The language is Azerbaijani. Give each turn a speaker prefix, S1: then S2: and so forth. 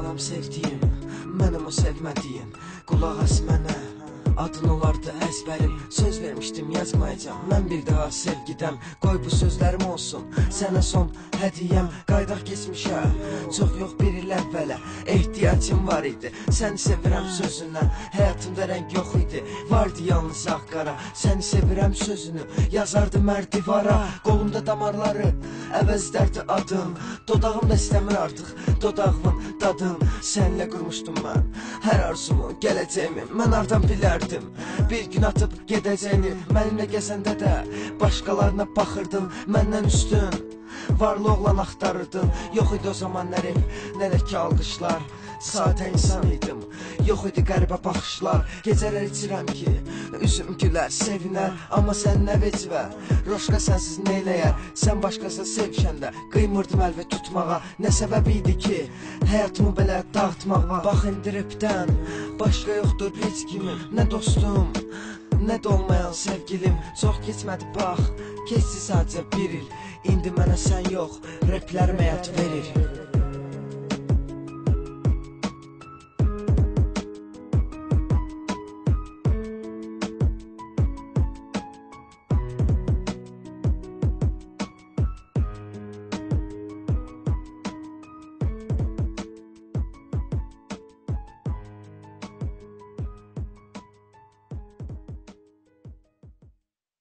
S1: Anam sevdiyim, mənim o sevmədiyim Qulaq as mənə Adın olardı əzbərim Söz vermişdim yazmayacam Mən bir daha sevgidəm. Qoy bu sözlərim olsun. Sənə son hədiyəm. Qaydaq keçmişə Çox yox bir il əvvələ Ehtiyacım var idi. Səni sevirəm sözünə. Həyatımda rəng yox idi. Vardı yalnız ağ qara Səni sevirəm sözünü. Yazardı mərd divara. Qolumda damarları Əvəzlərdi adın. Dodağım da istəmir artıq. Dodağımın dadın Səninlə qurmuşdum mən Hər arzumu, gələcəyimi Mən hardan bilərdim? Bir gün atıb gedəcəyini Mənimlə gəzəndə də Başqalarına baxırdın Məndən üstün Varlı oğlan axtarırdın Yox idi o zaman nə rep, nə də ki alqışlar Sadə insan idim Yox idi qəribə baxışlar Gecələr içirəm ki Üzüm gülər, sevinər Amma sən nə vecvə? Roşka sənsiz neyləyər Sən başqası sevişəndə Qıymırdım əl və tutmağa. Nə səbəb idi ki Həyatımı belə dağıtmağa? Bax indi repdən Başqa yoxdur heç kimin. Nə dostum Nə də olmayan sevgilim. Çox keçmədi bax Keçdi sadəcə bir il. İndi mənə sən yox Replərim həyat verir